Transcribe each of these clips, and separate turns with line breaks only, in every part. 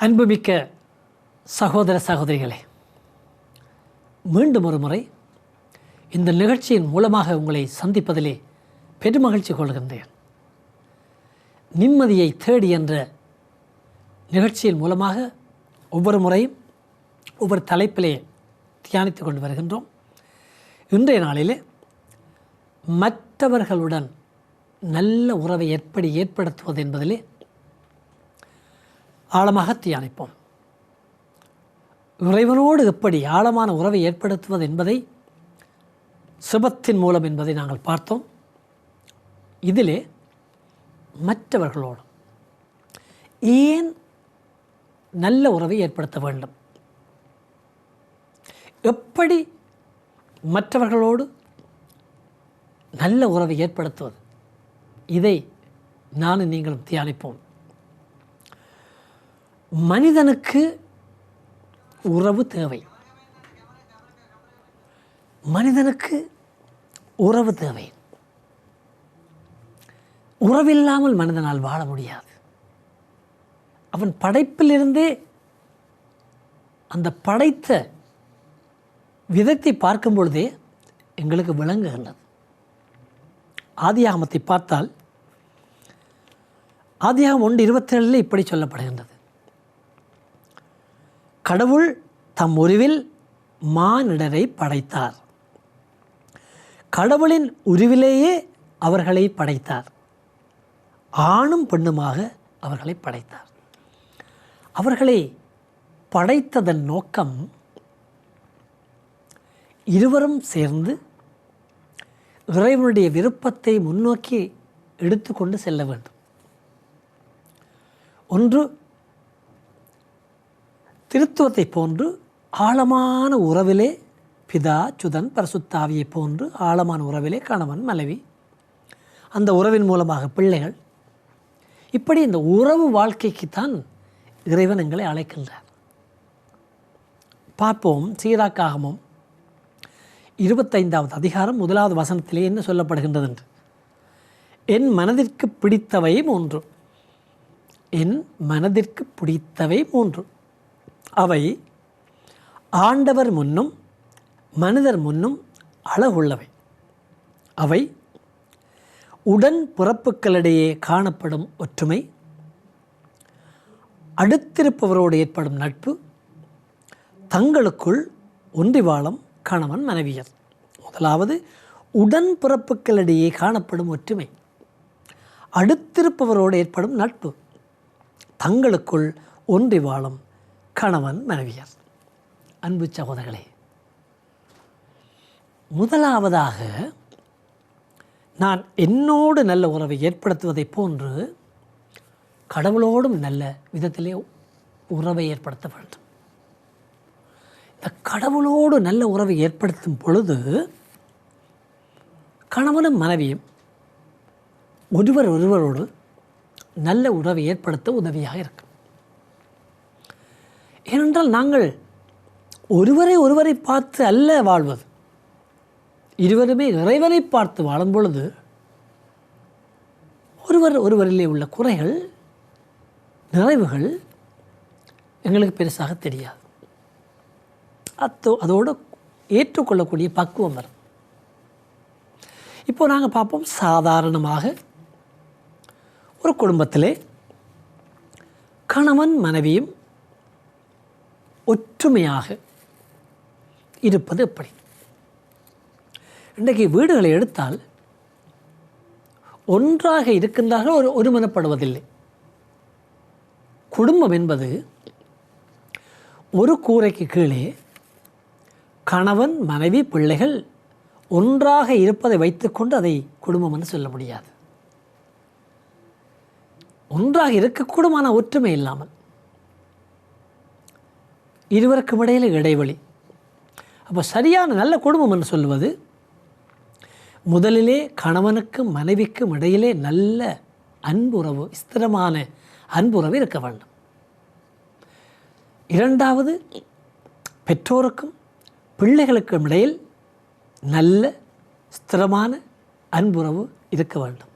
அன்புமிக்க சகோதர சகோதரிகளே மீண்டும் ஒரு முறை இந்த நிகழ்ச்சியின் மூலமாக உங்களை சந்திப்பதிலே பெருமகிழ்ச்சி கொள்கின்றேன் நிம்மதியை தேடி என்ற நிகழ்ச்சியின் மூலமாக ஒவ்வொரு முறையும் ஒவ்வொரு தலைப்பிலே தியானித்து கொண்டு வருகின்றோம் இன்றைய நாளிலே மற்றவர்களுடன் நல்ல உறவை எப்படி ஏற்படுத்துவது என்பதிலே ஆழமாக தியானிப்போம். இறைவனோடு எப்படி ஆழமான உறவை ஏற்படுத்துவது என்பதை சுபத்தின் மூலம் என்பதை நாங்கள் பார்த்தோம். இதிலே மற்றவர்களோடு ஏன் நல்ல உறவை ஏற்படுத்த வேண்டும்? எப்படி மற்றவர்களோடு நல்ல உறவை ஏற்படுத்துவது? இதை நானும் நீங்களும் தியானிப்போம். மனிதனுக்கு உறவு தேவை. மனிதனுக்கு உறவு தேவை. உறவில்லாமல் மனிதனால் வாழ முடியாது. அவன் படைப்பிலிருந்தே அந்த படைத்த விதத்தை பார்க்கும் பொழுதே எங்களுக்கு விளங்குகின்றது ஆதியாகமத்தை பார்த்தால் ஆதியாகம் ஒன்று இருபத்தேழில் இப்படி சொல்லப்படுகின்றது. கடவுள் தம் உருவில் மானிடரை படைத்தார். கடவுளின் உருவிலேயே அவர்களை படைத்தார். ஆணும் பெண்ணுமாக அவர்களை படைத்தார். அவர்களை படைத்ததன் நோக்கம் இருவரும் சேர்ந்து இறைவனுடைய விருப்பத்தை முன்னோக்கி எடுத்துக்கொண்டு செல்ல வேண்டும். ஒன்று திருத்துவத்தை போன்று ஆழமான உறவிலே பிதா சுதன் பரசுத்தாவியை போன்று ஆழமான உறவிலே கணவன் மனைவி. அந்த உறவின் மூலமாக பிள்ளைகள். இப்படி இந்த உறவு வாழ்க்கைக்குத்தான் இறைவன் எங்களை அழைக்கின்றார். பார்ப்போம் சீராக்காகமும் இருபத்தைந்தாவது அதிகாரம் முதலாவது வசனத்திலே என்ன சொல்லப்படுகின்றது என்று என் மனதிற்கு பிடித்தவை மூன்று. என் மனதிற்கு பிடித்தவை மூன்று. அவை ஆண்டவர் முன்னும் மனிதர் முன்னும் அழகுள்ளவை. அவை உடன் பிறப்புக்களிடையே காணப்படும் ஒற்றுமை அடுத்திருப்பவரோடு ஏற்படும் நட்பு தங்களுக்குள் ஒன்றி வாழும் கணவன் மனைவியர். முதலாவது உடன் பிறப்புக்களிடையே காணப்படும் ஒற்றுமை அடுத்திருப்பவரோடு ஏற்படும் நட்பு தங்களுக்குள் ஒன்றி வாழும் கணவன் மனைவியர். அன்பு சகோதரர்களே முதலாவதாக நான் என்னோடு நல்ல உறவை ஏற்படுத்துவதைப் போன்று கடவுளோடும் நல்ல விதத்திலே உறவை ஏற்படுத்த வேண்டும். இந்த கடவுளோடு நல்ல உறவை ஏற்படுத்தும் பொழுது கணவனும் மனைவியும் ஒருவர் ஒருவரோடு நல்ல உறவை ஏற்படுத்த உதவியாக இருக்கும். ஏனென்றால் நாங்கள் ஒருவரை ஒருவரை பார்த்து அல்ல வாழ்வது. இருவருமே இறைவனை பார்த்து வாழும் பொழுது ஒருவர் ஒருவரிலே உள்ள குறைகள் நிறைவுகள் எங்களுக்கு பெருசாக தெரியாது. அத்தோ அதோடு ஏற்றுக்கொள்ளக்கூடிய பக்குவம் வரும். இப்போ நாங்கள் பார்ப்போம். சாதாரணமாக ஒரு குடும்பத்திலே கணவன் மனைவியும் ஒற்றுமையாக இருப்பது எப்படி? இன்றைக்கு வீடுகளை எடுத்தால் ஒன்றாக இருக்கின்றார்கள் ஒரு ஒருமனப்படுவதில்லை. குடும்பம் என்பது ஒரு கூரைக்கு கீழே கணவன் மனைவி பிள்ளைகள் ஒன்றாக இருப்பதை வைத்துக்கொண்டு அதை குடும்பம் என்று சொல்ல முடியாது. ஒன்றாக இருக்கக்கூடுமான ஒற்றுமை இல்லாமல். இருவருக்கும் இடையில் இடைவெளி. அப்போ சரியான நல்ல குடும்பம் என்று சொல்வது முதலிலே கணவனுக்கும் மனைவிக்கும் இடையிலே நல்ல அன்புறவு ஸ்திரமான அன்புறவு இருக்க வேண்டும். இரண்டாவது பெற்றோருக்கும் பிள்ளைகளுக்கும் இடையில் நல்ல ஸ்திரமான அன்புறவு இருக்க வேண்டும்.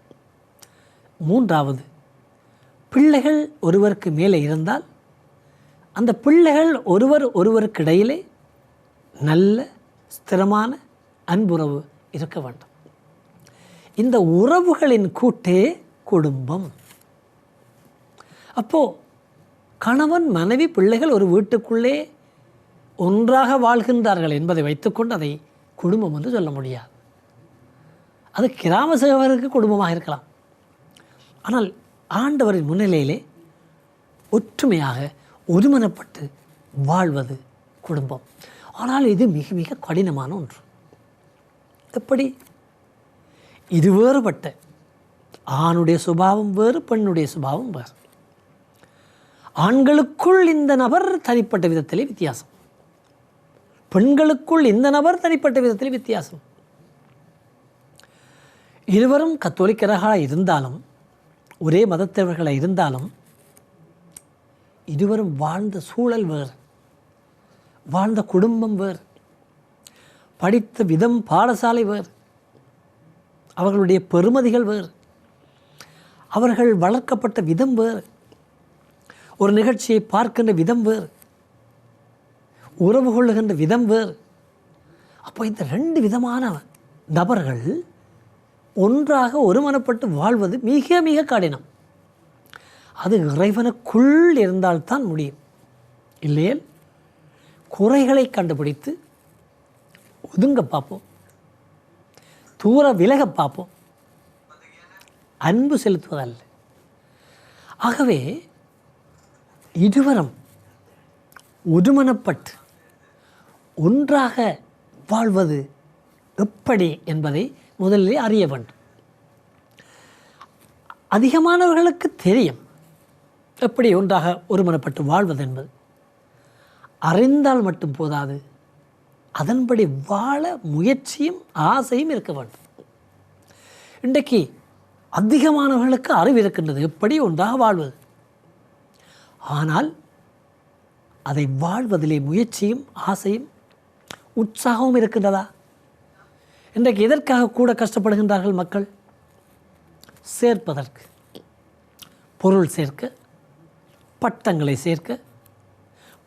மூன்றாவது பிள்ளைகள் ஒருவருக்கு மேலே இருந்தால் அந்த பிள்ளைகள் ஒருவர் ஒருவருக்கிடையிலே நல்ல ஸ்திரமான அன்புறவு இருக்க வேண்டும். இந்த உறவுகளின் கூட்டே குடும்பம். அப்போது கணவன் மனைவி பிள்ளைகள் ஒரு வீட்டுக்குள்ளே ஒன்றாக வாழ்கின்றார்கள் என்பதை வைத்துக்கொண்டு அதை குடும்பம் என்று சொல்ல முடியாது. அது கிராம சேவருக்கு குடும்பமாக இருக்கலாம். ஆனால் ஆண்டவரின் முன்னிலையிலே ஒற்றுமையாக ஒருமனப்பட்டு வாழ்வது குடும்பம். ஆனால் இது மிக மிக கடினமான ஒன்று. எப்படி? இது வேறுபட்ட ஆணுடைய சுபாவம் வேறு பெண்ணுடைய சுபாவம் வேறு. ஆண்களுக்குள் இந்த நபர் தனிப்பட்ட விதத்திலே வித்தியாசம். பெண்களுக்குள் இந்த நபர் தனிப்பட்ட விதத்திலே வித்தியாசம். இருவரும் கத்தோலிக்கராக இருந்தாலும் ஒரே மதத்தவர்களாக இருந்தாலும் இருவரும் வாழ்ந்த சூழல் வேறு. வாழ்ந்த குடும்பம் வேறு. படித்த விதம் பாடசாலை வேறு. அவர்களுடைய பெருமதிகள் வேறு. அவர்கள் வளர்க்கப்பட்ட விதம் வேறு. ஒரு நிகழ்ச்சியை பார்க்கின்ற விதம் வேறு. உறவு கொள்ளுகின்ற விதம் வேறு. அப்போ இந்த ரெண்டு விதமான நபர்கள் ஒன்றாக ஒருமனப்பட்டு வாழ்வது மிக மிக கடினம். அது இறைவனுக்குள் இருந்தால்தான் முடியும். இல்லையேல் குறைகளை கண்டுபிடித்து ஒதுங்க பார்ப்போம். தூர விலக பார்ப்போம். அன்பு செலுத்துவதல்ல. ஆகவே இருவரும் ஒருமனப்பட்டு ஒன்றாக வாழ்வது எப்படி என்பதை முதலில் அறிய வேண்டும். அதிகமானவர்களுக்கு தெரியும். எப்படி ஒன்றாக ஒருமனப்பட்டு வாழ்வது என்பது? அறிந்தால் மட்டும் போதாது. அதன்படி வாழ முயற்சியும் ஆசையும் இருக்க வேண்டும். இன்றைக்கு அதிகமானவர்களுக்கு அறிவு இருக்கின்றது எப்படி ஒன்றாக வாழ்வது? ஆனால் அதை வாழ்வதிலே முயற்சியும் ஆசையும் உற்சாகமும் இருக்கின்றதா? இன்றைக்கு எதற்காக கூட கஷ்டப்படுகின்றார்கள் மக்கள்? சேர்ப்பதற்கு பொருள் சேர்க்க பட்டங்களை சேர்க்க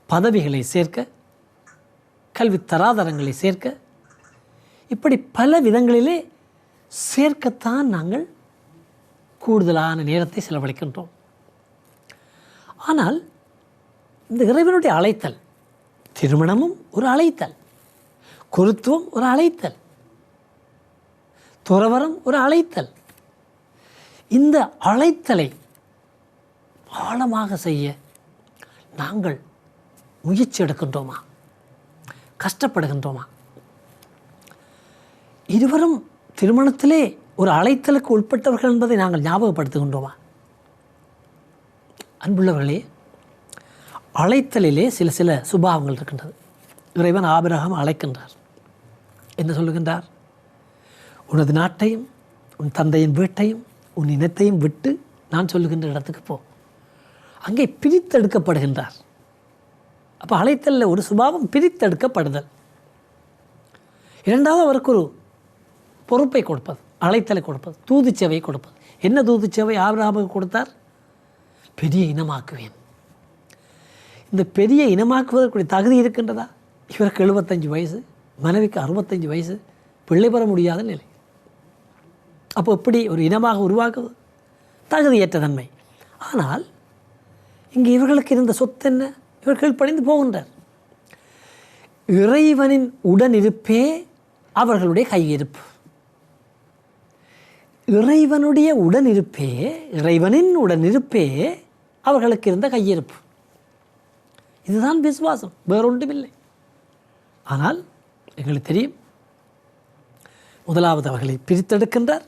பதவிகளை சேர்க்க கல்வி தராதரங்களை சேர்க்க இப்படி பல விதங்களிலே சேர்க்கத்தான் நாங்கள் கூடுதலான நேரத்தை செலவழிக்கின்றோம். ஆனால் இந்த இறைவனுடைய அழைத்தல் திருமணமும் ஒரு அழைத்தல் குருத்துவம் ஒரு அழைத்தல் துறவரம் ஒரு அழைத்தல் இந்த அழைத்தலை ஆழமாக செய்ய நாங்கள் முயற்சி எடுக்கின்றோமா? கஷ்டப்படுகின்றோமா? இருவரும் திருமணத்திலே ஒரு அழைத்தலுக்கு உட்பட்டவர்கள் என்பதை நாங்கள் ஞாபகப்படுத்துகின்றோமா? அன்புள்ளவர்களே அழைத்தலிலே சில சில சுபாவங்கள் இருக்கின்றது. இறைவன் ஆபிரகம் அழைக்கின்றார். என்ன சொல்லுகின்றார்? உனது நாட்டையும் உன் தந்தையின் வீட்டையும் உன் இனத்தையும் விட்டு நான் சொல்லுகின்ற இடத்துக்கு போ. அங்கே பிரித்தெடுக்கப்படுகின்றார். அப்போ அழைத்தலில் ஒரு சுபாவம் பிரித்தெடுக்கப்படுதல். இரண்டாவது அவருக்கு ஒரு பொறுப்பை கொடுப்பது அழைத்தலை கொடுப்பது தூதுச்சேவை கொடுப்பது. என்ன தூதுச்சேவை? ஆபிரகாமுக்கு கொடுத்தார் பெரிய இனமாக்குவேன். இந்த பெரிய இனமாக்குவதற்குரிய தகுதி இருக்கின்றதா? இவருக்கு எழுபத்தஞ்சு வயசு மனைவிக்கு அறுபத்தஞ்சு வயசு பிள்ளை பெற முடியாத நிலை. அப்போ எப்படி ஒரு இனமாக உருவாக்குவது? தகுதியற்ற தன்மை. ஆனால் இங்கே இவர்களுக்கு இருந்த சொத்து என்ன? இவர்கள் பணிந்து போகின்றார் இறைவனின் உடனிருப்பே அவர்களுடைய கையிருப்பு. இறைவனுடைய உடனிருப்பே இறைவனின் உடனிருப்பே அவர்களுக்கு இருந்த கையிருப்பு. இதுதான் விசுவாசம் வேறொன்றும் இல்லை ஆனால் எங்களுக்கு தெரியும் முதலாவது அவர்களை பிரித்தெடுக்கின்றார்.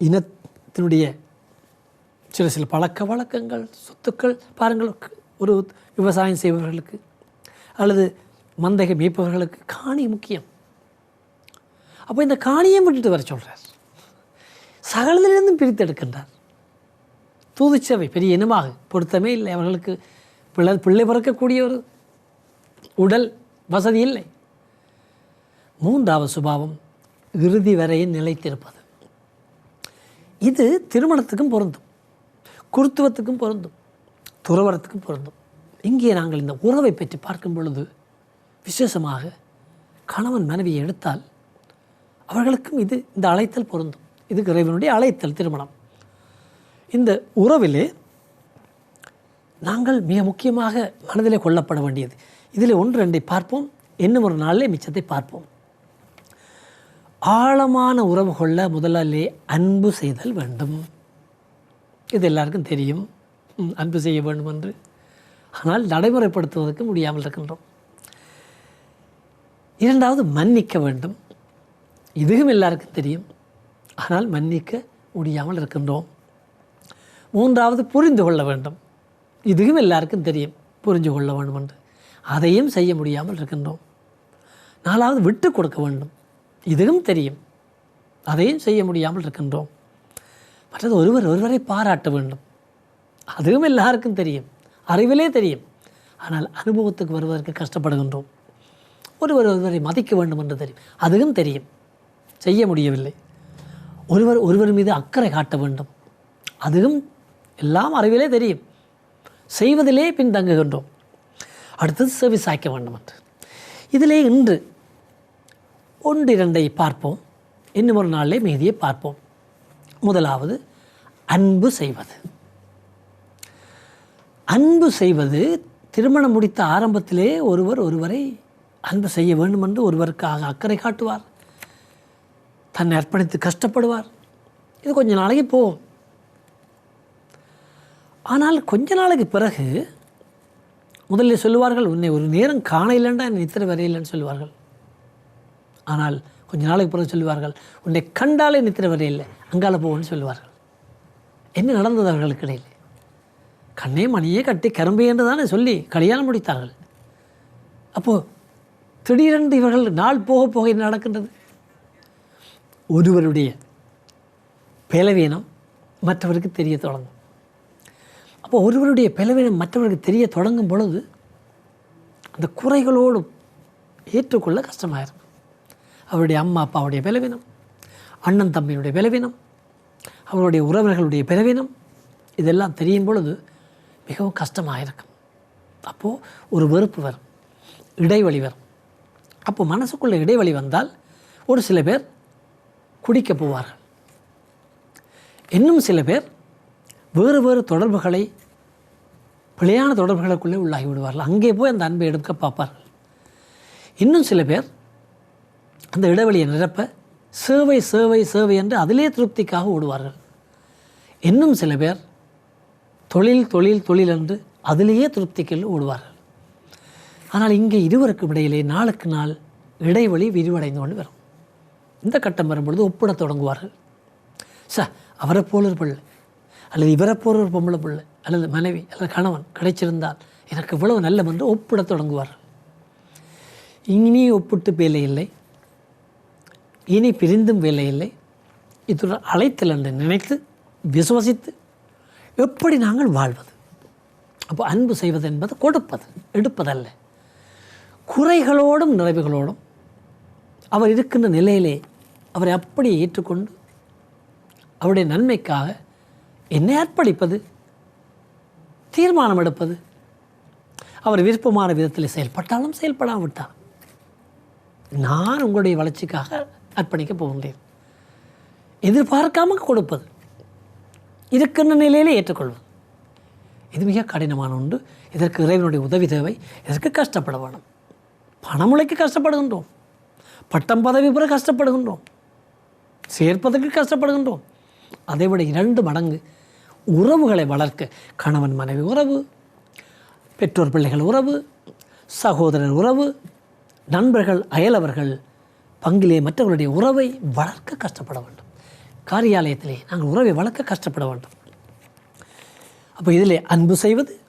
இனத்தினுடைய சில சில பழக்க வழக்கங்கள் சொத்துக்கள் பாருங்கள் ஒரு விவசாயம் செய்பவர்களுக்கு அல்லது மந்தகை மீட்பவர்களுக்கு காணி முக்கியம். அப்போ இந்த காணியை விட்டுட்டு வர சொல்கிறார் சகலத்திலிருந்தும் பிரித்து எடுக்கின்றார் தூதுச்சவை பெரிய இனமாக பொருத்தமே இல்லை. அவர்களுக்கு பிள்ளை பிள்ளை பிறக்கக்கூடிய ஒரு உடல் வசதி இல்லை. மூன்றாவது சுபாவம் இறுதி வரையில் நிலைத்திருப்பது. இது திருமணத்துக்கும் பொருந்தும். குருத்துவத்துக்கும் பொருந்தும் துறவரத்துக்கும் பொருந்தும். இங்கே நாங்கள் இந்த உறவை பற்றி பார்க்கும் பொழுது விசேஷமாக கணவன் மனைவியை எடுத்தால் அவர்களுக்கும் இது இந்த அழைத்தல் பொருந்தும். இது இறைவனுடைய அழைத்தல் திருமணம். இந்த உறவிலே நாங்கள் மிக முக்கியமாக மனதிலே கொள்ளப்பட வேண்டியது. இதில் ஒன்று ரெண்டை பார்ப்போம். இன்னும் ஒரு நாளிலே மிச்சத்தை பார்ப்போம். ஆழமான உறவு கொள்ள முதலாளியே அன்பு செய்தல் வேண்டும். இது எல்லாருக்கும் தெரியும். அன்பு செய்ய வேண்டும் என்று ஆனால் நடைமுறைப்படுத்துவதற்கு முடியாமல் இருக்கின்றோம். இரண்டாவது மன்னிக்க வேண்டும். இதுவும் எல்லாருக்கும் தெரியும். ஆனால் மன்னிக்க முடியாமல் இருக்கின்றோம். மூன்றாவது புரிந்து கொள்ள வேண்டும். இதுவும் எல்லாருக்கும் தெரியும். புரிந்து கொள்ள வேண்டும் என்று அதையும் செய்ய முடியாமல் இருக்கின்றோம். நாலாவது விட்டு கொடுக்க வேண்டும். இதுவும் தெரியும். அதையும் செய்ய முடியாமல் இருக்கின்றோம். மற்றது ஒருவர் ஒருவரை பாராட்ட வேண்டும். அதுவும் எல்லாருக்கும் தெரியும். அறிவிலே தெரியும். ஆனால் அனுபவத்துக்கு வருவதற்கு கஷ்டப்படுகின்றோம். ஒருவர் ஒருவரை மதிக்க வேண்டும் என்று தெரியும். அதுவும் தெரியும். செய்ய முடியவில்லை. ஒருவர் ஒருவர் மீது அக்கறை காட்ட வேண்டும். அதுவும் எல்லாம் அறிவிலே தெரியும். செய்வதிலே பின்தங்குகின்றோம். அடுத்தது செவி சாய்க்க வேண்டும் என்று. இதிலே இன்று ஒன்று இரண்டை பார்ப்போம். இன்னும் ஒரு நாளிலே மீதியை பார்ப்போம். முதலாவது அன்பு செய்வது. அன்பு செய்வது திருமணம் முடித்த ஆரம்பத்திலே ஒருவர் ஒருவரை அன்பு செய்ய வேண்டும் என்று ஒருவருக்காக அக்கறை காட்டுவார். தன்னை அர்ப்பணித்து கஷ்டப்படுவார். இது கொஞ்ச நாளைக்கு போகும். ஆனால் கொஞ்ச நாளைக்கு பிறகு முதலில் சொல்லுவார்கள் உன்னை ஒரு நேரம் காண இல்லைண்டா நித்திர நித்திரை வரையில்லைன்னு சொல்லுவார்கள். ஆனால் கொஞ்ச நாளைக்கு பிறகு சொல்லுவார்கள் உன்னை கண்டாலே நித்திரை வரையில்லை அங்கால போவோன்னு சொல்லுவார்கள். என்ன நடந்தது அவர்களுக்கு இடையில் கண்ணே மணியே கட்டி கரும்பு என்று தானே சொல்லி கல்யாணம் முடித்தார்கள். அப்போது திடீரென்று இவர்கள் நாள் போக போக என்ன நடக்கின்றது? ஒருவருடைய பலவீனம் மற்றவருக்கு தெரிய தொடங்கும். அப்போ ஒருவருடைய பலவீனம் மற்றவருக்கு தெரிய தொடங்கும் பொழுது அந்த குறைகளோடு ஏற்றுக்கொள்ள கஷ்டமாக இருக்கும் அவருடைய அம்மா அப்பாவுடைய பலவீனம் அண்ணன் தம்பியினுடைய பலவீனம் அவருடைய உறவர்களுடைய பிறவினம் இதெல்லாம் தெரியும் பொழுது மிகவும் கஷ்டமாக இருக்கும் அப்போது ஒரு வெறுப்பு வரும் இடைவெளி வரும். அப்போ மனசுக்குள்ளே இடைவெளி வந்தால் ஒரு சில பேர் குடிக்க போவார்கள். இன்னும் சில பேர் வேறு வேறு தொடர்புகளை பிழையான தொடர்புகளுக்குள்ளே உள்ளாகி விடுவார்கள். அங்கே போய் அந்த அன்பை எடுக்க பார்ப்பார்கள். இன்னும் சில பேர் அந்த இடைவெளியை நிரப்ப சேவை சேவை சேவை என்று அதிலே திருப்திக்காக ஓடுவார்கள். இன்னும் சில பேர் தொழில் தொழில் தொழில் என்று அதிலேயே திருப்திக்கு ஓடுவார்கள். ஆனால் இங்கே இருவருக்கும் இடையிலே நாளுக்கு நாள் இடைவெளி விரிவடைந்து கொண்டு வரும். இந்த கட்டம் வரும்பொழுது ஒப்பிடத் தொடங்குவார்கள். ச அவரை போல ஒரு பிள்ளை அல்லது இவரை போல ஒரு பொம்பளை பிள்ளை அல்லது மனைவி அல்லது கணவன் கிடைச்சிருந்தால் எனக்கு இவ்வளவு நல்லம் என்று ஒப்பிடத் தொடங்குவார்கள். இனி ஒப்பிட்டு பேலை இல்லை இனி பிரிந்தும் வேலை இல்லை. இது அழைத்தல் என்று நினைத்து விசுவசித்து எப்படி நாங்கள் வாழ்வது? அப்போ அன்பு செய்வது என்பது கொடுப்பது எடுப்பதல்ல. குறைகளோடும் நிறைவுகளோடும் அவர் இருக்கின்ற நிலையிலே அவரை அப்படியே ஏற்றுக்கொண்டு அவருடைய நன்மைக்காக என்னை அர்ப்பணிப்பது தீர்மானம் எடுப்பது அவர் விருப்பமான விதத்தில் செயல்பட்டாலும் செயல்படாவிட்டார் நான் உங்களுடைய வளர்ச்சிக்காக அர்ப்பணிக்க போகின்றேன். எதிர்பார்க்காம கொடுப்பது. இருக்கின்ற நிலையிலே ஏற்றுக்கொள்வது. இது மிக கடினமான ஒன்று. இதற்கு இறைவனுடைய உதவி தேவை. இதற்கு கஷ்டப்பட வேணும். பணமுளைக்கு கஷ்டப்படுகின்றோம். பட்டம் பதவி பெற கஷ்டப்படுகின்றோம். சேர்ப்பதற்கு கஷ்டப்படுகின்றோம். அதைவிட இரண்டு மடங்கு உறவுகளை வளர்க்க கணவன் மனைவி உறவு பெற்றோர் பிள்ளைகள் உறவு சகோதரர் உறவு நண்பர்கள் அயலவர்கள் பங்கிலே மற்றவர்களுடைய உறவை வளர்க்க கஷ்டப்பட வேண்டும். காரியாலயத்திலே நாங்கள் உறவை வளர்க்க கஷ்டப்பட வேண்டும். அப்போ இதிலே அன்பு செய்வது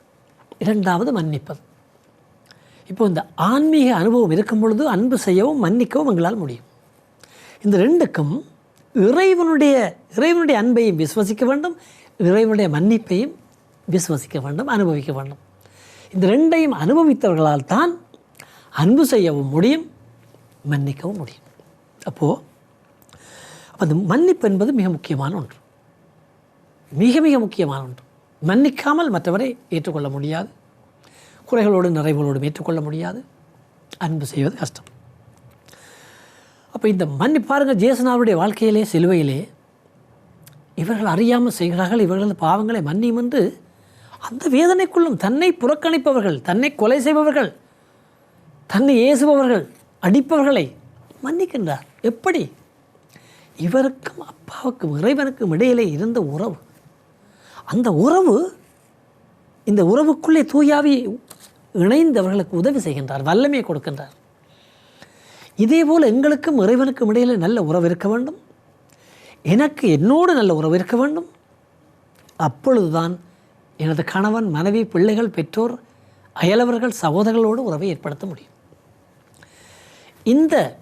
இரண்டாவது மன்னிப்பது. இப்போ இந்த ஆன்மீக அனுபவம் இருக்கும் பொழுது அன்பு செய்யவும் மன்னிக்கவும் எங்களால் முடியும். இந்த ரெண்டுக்கும் இறைவனுடைய இறைவனுடைய அன்பையும் விசுவசிக்க வேண்டும் இறைவனுடைய மன்னிப்பையும் விசுவசிக்க வேண்டும் அனுபவிக்க வேண்டும். இந்த ரெண்டையும் அனுபவித்தவர்களால் தான் அன்பு செய்யவும் முடியும் மன்னிக்கவும் முடியும். அப்போது அந்த மன்னிப்பு என்பது மிக முக்கியமான ஒன்று. மிக மிக முக்கியமான ஒன்று. மன்னிக்காமல் மற்றவரை ஏற்றுக்கொள்ள முடியாது. குறைகளோடு நிறைவுகளோடும் ஏற்றுக்கொள்ள முடியாது. அன்பு செய்வது கஷ்டம். அப்போ இந்த மன்னி பாருங்கள் ஜேசனாருடைய வாழ்க்கையிலே சிலுவையிலே இவர்கள் அறியாமல் செய்கிறார்கள் இவர்களது பாவங்களை மன்னியும் என்று அந்த வேதனைக்குள்ளும் தன்னை புறக்கணிப்பவர்கள் தன்னை கொலை செய்பவர்கள் தன்னை ஏசுபவர்கள் அடிப்பவர்களை மன்னிக்கின்றார். எப்படி? இவருக்கும் அப்பாவுக்கும் இறைவனுக்கும் இடையிலே இருந்த உறவு. அந்த உறவு இந்த உறவுக்குள்ளே தூயாவி இணைந்தவர்களுக்கு உதவி செய்கின்றார் வல்லமையை கொடுக்கின்றார். இதேபோல் எங்களுக்கும் இறைவனுக்கும் இடையில் நல்ல உறவு இருக்க வேண்டும். எனக்கு என்னோடு நல்ல உறவு இருக்க வேண்டும். அப்பொழுதுதான் எனது கணவன் மனைவி பிள்ளைகள் பெற்றோர் அயலவர்கள் சகோதரர்களோடு உறவை ஏற்படுத்த முடியும். இந்த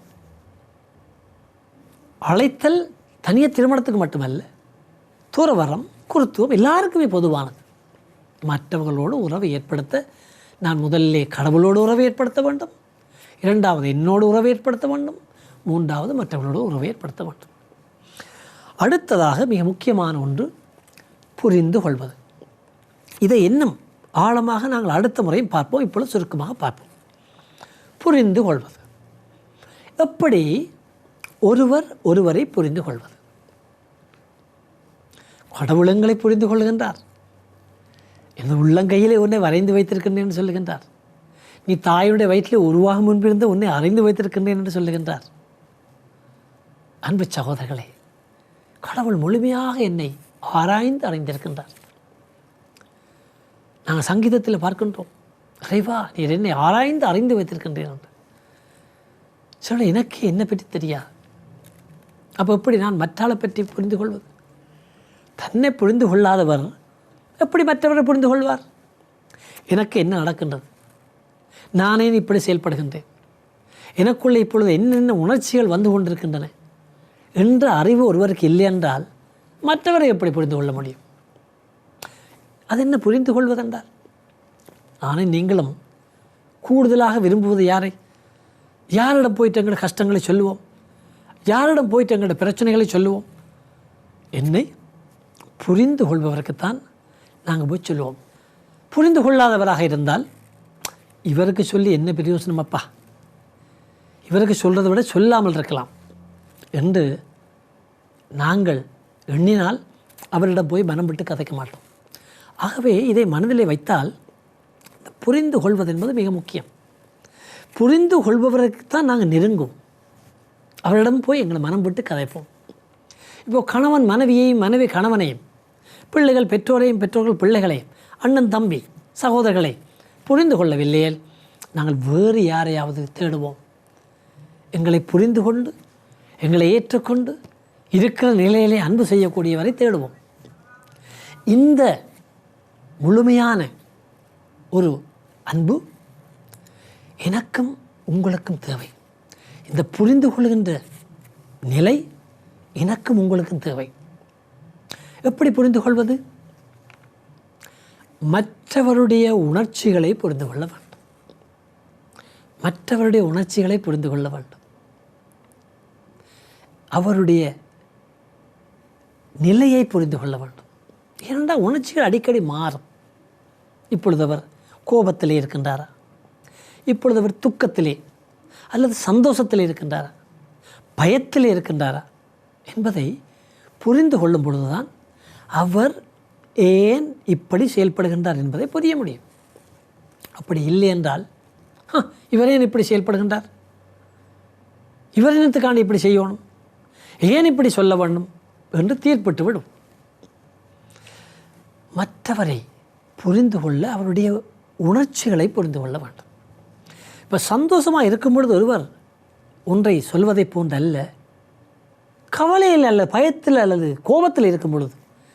அழைத்தல் தனிய திருமணத்துக்கு மட்டுமல்ல தூரவரம் குருத்துவம் எல்லாருக்குமே பொதுவானது. மற்றவர்களோடு உறவை ஏற்படுத்த நான் முதல்லே கடவுளோடு உறவை ஏற்படுத்த வேண்டும். இரண்டாவது என்னோடு உறவை ஏற்படுத்த வேண்டும். மூன்றாவது மற்றவர்களோடு உறவை ஏற்படுத்த வேண்டும். அடுத்ததாக மிக முக்கியமான ஒன்று புரிந்து கொள்வது. இதை இன்னும் ஆழமாக நாங்கள் அடுத்த முறையும் பார்ப்போம். இப்பொழுது சுருக்கமாக பார்ப்போம். புரிந்து கொள்வது. எப்படி ஒருவர் ஒருவரை புரிந்து கொள்வது. கடவுளங்களை புரிந்து கொள்கின்றார் எனது உள்ளங்கையிலே உன்னை வரைந்து வைத்திருக்கின்றேன் என்று சொல்லுகின்றார். நீ தாயுடைய வயிற்றிலே உருவாகும் முன்பிருந்து உன்னை அறிந்து வைத்திருக்கின்றேன் என்று சொல்லுகின்றார். அன்பு சகோதரர்களே கடவுள் முழுமையாக என்னை ஆராய்ந்து அறிந்திருக்கின்றார். நாங்கள் சங்கீதத்தில் பார்க்கின்றோம் இறைவா நீர் என்னை ஆராய்ந்து அறிந்து வைத்திருக்கின்றேன் என்று. சொல்ல எனக்கு என்னை பற்றி தெரியாது. அப்போ எப்படி நான் மற்றாளை பற்றி புரிந்து கொள்வது? தன்னை புரிந்து கொள்ளாதவர் எப்படி மற்றவரை புரிந்து கொள்வார்? எனக்கு என்ன நடக்கின்றது? நானே இப்படி செயல்படுகின்றேன். எனக்குள்ளே இப்பொழுது என்னென்ன உணர்ச்சிகள் வந்து கொண்டிருக்கின்றன என்ற அறிவு ஒருவருக்கு இல்லை என்றால் மற்றவரை எப்படி புரிந்து கொள்ள முடியும்? அது என்ன புரிந்து கொள்வதென்றால் ஆனால் நீங்களும் கூடுதலாக விரும்புவது யாரை? யாரிடம் போயிட்டு எங்களோட கஷ்டங்களை சொல்லுவோம்? யாரிடம் போயிட்டு எங்களோட பிரச்சனைகளை சொல்லுவோம்? என்னை புரிந்து கொள்பவருக்குத்தான் நாங்கள் போய் சொல்லுவோம். புரிந்து கொள்ளாதவராக இருந்தால் இவருக்கு சொல்லி என்ன பிரயோசனம் அப்பா? இவருக்கு சொல்கிறத விட சொல்லாமல் இருக்கலாம். என்று நாங்கள் எண்ணினால் அவரிடம் போய் மனம் விட்டு கதைக்க மாட்டோம். ஆகவே இதை மனதிலே வைத்தால் புரிந்து கொள்வது என்பது மிக முக்கியம். புரிந்து கொள்பவருக்கு தான் நாங்கள் நெருங்கும் அவரிடம் போய் எங்களை மனம் விட்டு கதைப்போம். இப்போ கணவன் மனைவியையும் மனைவி கணவனையும் பிள்ளைகள் பெற்றோரையும் பெற்றோர்கள் பிள்ளைகளையும் அண்ணன் தம்பி சகோதரர்களை புரிந்து கொள்ளவில்லையே நாங்கள் வேறு யாரையாவது தேடுவோம். எங்களை புரிந்து கொண்டு எங்களை ஏற்றுக்கொண்டு இருக்கிற நிலையிலே அன்பு செய்யக்கூடியவரை தேடுவோம். இந்த முழுமையான ஒரு அன்பு எனக்கும் உங்களுக்கும் தேவை. இந்த புரிந்து கொள்கின்ற நிலை எனக்கும் உங்களுக்கும் தேவை. எப்படி புரிந்து கொள்வது? மற்றவருடைய உணர்ச்சிகளை புரிந்து கொள்ள வேண்டும். மற்றவருடைய உணர்ச்சிகளை புரிந்து கொள்ள வேண்டும். அவருடைய நிலையை புரிந்து கொள்ள வேண்டும். ஏனென்றால் உணர்ச்சிகள் அடிக்கடி மாறும். இப்பொழுது அவர் கோபத்திலே இருக்கின்றாரா? இப்பொழுது அவர் துக்கத்திலே அல்லது சந்தோஷத்தில் இருக்கின்றாரா? பயத்தில் இருக்கின்றாரா? என்பதை புரிந்து கொள்ளும் பொழுதுதான் அவர் ஏன் இப்படி செயல்படுகின்றார் என்பதை புரிய முடியும். அப்படி இல்லை என்றால் இவர் ஏன் இப்படி செயல்படுகின்றார்? இவர் இனத்துக்கான இப்படி செய்யணும்? ஏன் இப்படி சொல்ல வேண்டும் என்று தீர்ப்பிட்டு விடும். மற்றவரை புரிந்து கொள்ள அவருடைய உணர்ச்சிகளை புரிந்து கொள்ள வேண்டும். இப்போ சந்தோஷமாக இருக்கும் பொழுது ஒருவர் ஒன்றை சொல்வதைப் போன்று அல்ல கவலையில் அல்ல பயத்தில் அல்லது கோபத்தில் இருக்கும் பொழுது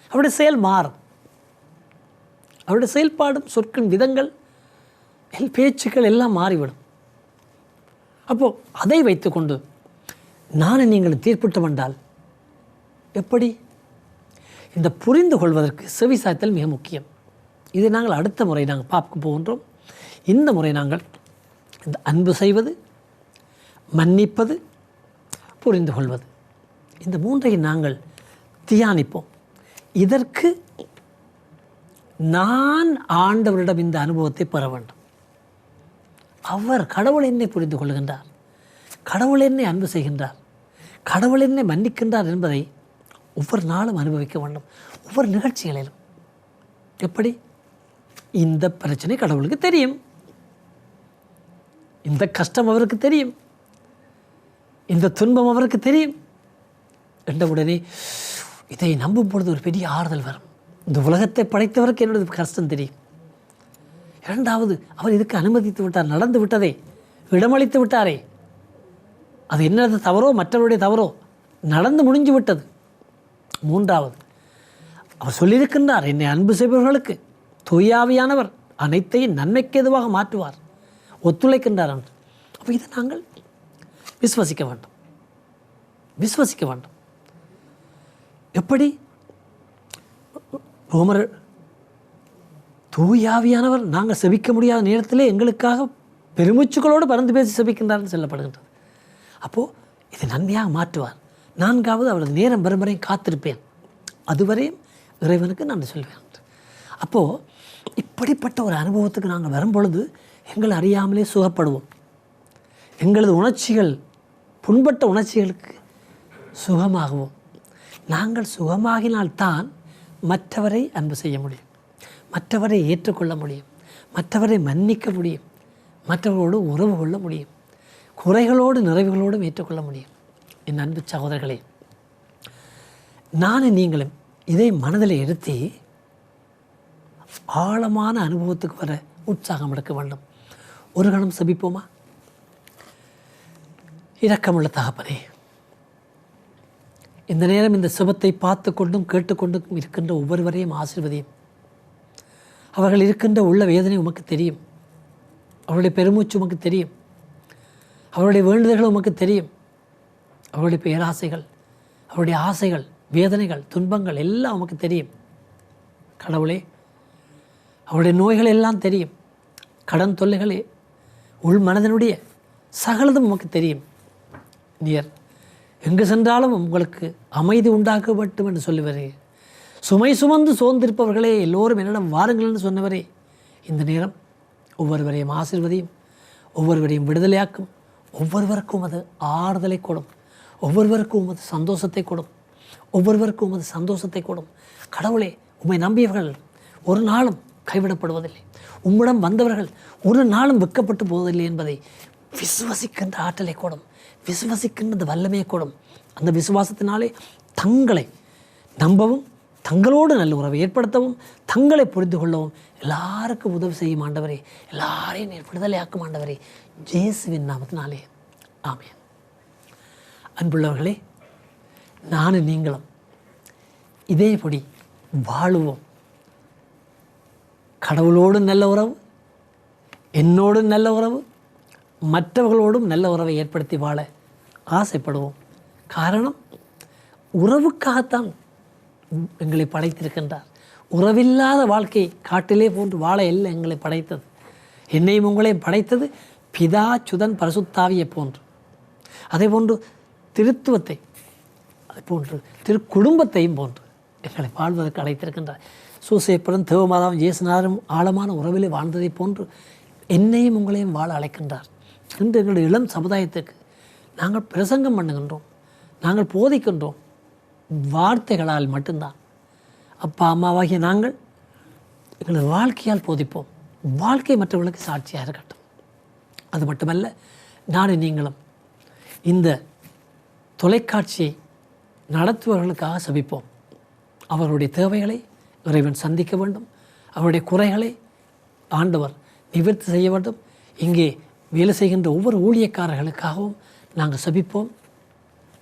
அவருடைய செயல் மாறும். அவருடைய செயல்பாடும் சொற்கின் விதங்கள் எல் பேச்சுக்கள் எல்லாம் மாறிவிடும். அப்போது அதை வைத்துக்கொண்டு நானும் நீங்கள் தீர்ப்பிட்டு வந்தால் எப்படி? இந்த புரிந்து கொள்வதற்கு செவிசாய்த்தல் மிக முக்கியம். இதை நாங்கள் அடுத்த முறை நாங்கள் பார்க்க போகின்றோம். இந்த முறை நாங்கள் இந்த அன்பு செய்வது மன்னிப்பது புரிந்து கொள்வது. இந்த மூன்றையும் நாங்கள் தியானிப்போம். இதற்கு நான் ஆண்டவரிடம் இந்த அனுபவத்தை பெற வேண்டும். அவர் கடவுள் என்னை புரிந்து கொள்கின்றார். கடவுள் என்னை அன்பு செய்கின்றார். கடவுள் என்னை மன்னிக்கின்றார் என்பதை ஒவ்வொரு நாளும் அனுபவிக்க வேண்டும். ஒவ்வொரு நிகழ்ச்சிகளிலும். எப்படி? இந்த பிரச்சனை கடவுளுக்கு தெரியும். இந்த கஷ்டம் அவருக்கு தெரியும். இந்த துன்பம் அவருக்கு தெரியும். என்ற உடனே இதை நம்பும் பொழுது ஒரு பெரிய ஆறுதல் வரும். இந்த உலகத்தை படைத்தவருக்கு என்னோட கஷ்டம் தெரியும். இரண்டாவது அவர் இதுக்கு அனுமதித்து விட்டார் நடந்து விட்டதே இடமளித்து விட்டாரே. அது என்னது தவறோ மற்றவருடைய தவறோ? நடந்து முடிஞ்சு விட்டது. மூன்றாவது அவர் சொல்லியிருக்கின்றார் என்னை அன்பு செய்பவர்களுக்கு தூயாவியானவர் அனைத்தையும் நன்மைக்கு எதுவாக மாற்றுவார். ஒத்துழைக்கின்றார் என்று. அப்போ இதை நாங்கள் விசுவசிக்க வேண்டும். விசுவசிக்க வேண்டும். எப்படி? ரோமர் தூயாவியானவர் நாங்கள் செபிக்க முடியாத நேரத்திலே எங்களுக்காக பெருமூச்சுகளோடு பறந்து பேசி செபிக்கின்றார்னு சொல்லப்படுகின்றது. அப்போது இதை நன்மையாக மாற்றுவார். நான்காவது அவரது நேரம் வரும்பறையும் காத்திருப்பேன். அதுவரையும் இறைவனுக்கு நான் சொல்வேன் அப்போது இப்படிப்பட்ட ஒரு அனுபவத்துக்கு நாங்கள் வரும்பொழுது எங்கள் அறியாமலே சுகப்படுவோம். எங்களது உணர்ச்சிகள் புண்பட்ட உணர்ச்சிகளுக்கு சுகமாகுவோம். நாங்கள் சுகமாகினால்தான் மற்றவரை அன்பு செய்ய முடியும். மற்றவரை ஏற்றுக்கொள்ள முடியும். மற்றவரை மன்னிக்க முடியும். மற்றவர்களோடு உறவு கொள்ள முடியும். குறைகளோடு நிறைவுகளோடும் ஏற்றுக்கொள்ள முடியும். என் அன்பு சகோதரர்களே நானும் நீங்களும் இதை மனதில் எடுத்து ஆழமான அனுபவத்துக்கு வர உற்சாகம் எடுக்க வேண்டும். ஒரு கணம் சபிப்போமா? இரக்கமுள்ள தகப்பனே இந்த நேரம் இந்த சுபத்தை பார்த்து கொண்டும் கேட்டுக்கொண்டும் இருக்கின்ற ஒவ்வொருவரையும் ஆசிர்வதியும். அவர்கள் இருக்கின்ற உள்ள வேதனை உமக்கு தெரியும். அவருடைய பெருமூச்சு உமக்கு தெரியும். அவருடைய வேண்டுதல்கள் உமக்கு தெரியும். அவருடைய பேராசைகள் அவருடைய ஆசைகள் வேதனைகள் துன்பங்கள் எல்லாம் உமக்கு தெரியும். கடவுளே அவருடைய நோய்கள் எல்லாம் தெரியும். கடன் தொல்லைகளே உள் மனதனுடைய சகலதும் நமக்கு தெரியும். நீர் எங்கு சென்றாலும் உங்களுக்கு அமைதி உண்டாக்கப்பட்டும் என்று சொல்லுவரே. சுமை சுமந்து சோர்ந்திருப்பவர்களே எல்லோரும் என்னிடம் வாருங்கள் என்று சொன்னவரே. இந்த நேரம் ஒவ்வொருவரையும் ஆசிர்வதையும் ஒவ்வொருவரையும் விடுதலையாக்கும் ஒவ்வொருவருக்கும் அது ஆறுதலை கொடும் ஒவ்வொருவருக்கும் உமது சந்தோஷத்தை கொடும் ஒவ்வொருவருக்கும் உமது சந்தோஷத்தை கொடும். கடவுளே உம்மை நம்பியவர்கள் ஒரு நாளும் கைவிடப்படுவதில்லை. உம்மிடம் வந்தவர்கள் ஒரு நாளும் வெக்கப்பட்டு போவதில்லை என்பதை விசுவசிக்கின்ற ஆற்றலை கூடும் விசுவசிக்கின்ற அந்த வல்லமையை கூடும். அந்த விசுவாசத்தினாலே தங்களை நம்பவும் தங்களோடு நல்ல உறவை ஏற்படுத்தவும் தங்களை புரிந்து கொள்ளவும் எல்லாருக்கும் உதவி செய்யும் ஆண்டவரே எல்லாரையும் நீர் விடுதலையாக்கும் ஆண்டவரே ஜேசுவின் நாமத்தினாலே. ஆமே அன்புள்ளவர்களே நானும் நீங்களும் இதேபடி வாழுவோம். கடவுளோடு நல்ல உறவு என்னோடும் நல்ல உறவு மற்றவர்களோடும் நல்ல உறவை ஏற்படுத்தி வாழ ஆசைப்படுவோம். காரணம் உறவுக்காகத்தான் எங்களை படைத்திருக்கின்றார். உறவில்லாத வாழ்க்கை காட்டிலே போன்று வாழ இல்லை எங்களை படைத்தது. என்னையும் உங்களையும் படைத்தது பிதா சுதன் பரசுத்தாவியை போன்று. அதே போன்று திருத்துவத்தை அது போன்று திரு குடும்பத்தையும் போன்று எங்களை வாழ்வதற்கு அழைத்திருக்கின்றார். சூசேப்படும் தேவமாதாவும் இயேசுநாதரும் ஆழமான உறவிலே வாழ்ந்ததைப் போன்று என்னையும் உங்களையும் வாழ அழைக்கின்றார். இன்று எங்களுடைய இளம் சமுதாயத்துக்கு நாங்கள் பிரசங்கம் பண்ணுகின்றோம். நாங்கள் போதிக்கின்றோம். வார்த்தைகளால் மட்டும்தான். அப்பா அம்மாவாகிய நாங்கள் எங்களது வாழ்க்கையால் போதிப்போம். வாழ்க்கை மற்றவர்களுக்கு சாட்சியாக இருக்கட்டும். அது மட்டுமல்ல நானும் நீங்களும் இந்த தொலைக்காட்சியை நடத்துபவர்களுக்காக சபிப்போம். அவர்களுடைய தேவைகளை இறைவன் சந்திக்க வேண்டும். அவருடைய குறைகளை ஆண்டவர் நிவர்த்தி செய்ய வேண்டும். இங்கே வேலை செய்கின்ற ஒவ்வொரு ஊழியக்காரர்களுக்காகவும் நாங்கள் சபிப்போம்.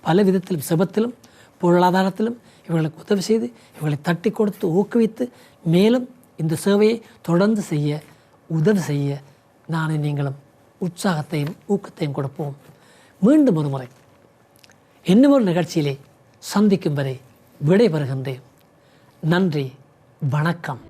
பல விதத்திலும் செபத்திலும் பொருளாதாரத்திலும் இவர்களுக்கு உதவி செய்து இவர்களை தட்டி கொடுத்து ஊக்குவித்து மேலும் இந்த சேவையை தொடர்ந்து செய்ய உதவி செய்ய நானும் நீங்களும் உற்சாகத்தையும் ஊக்கத்தையும் கொடுப்போம். மீண்டும் ஒரு முறை இன்னும் ஒரு நிகழ்ச்சியிலே சந்திக்கும் வரை விடைபெறுகின்றேன். நன்றி. வணக்கம்.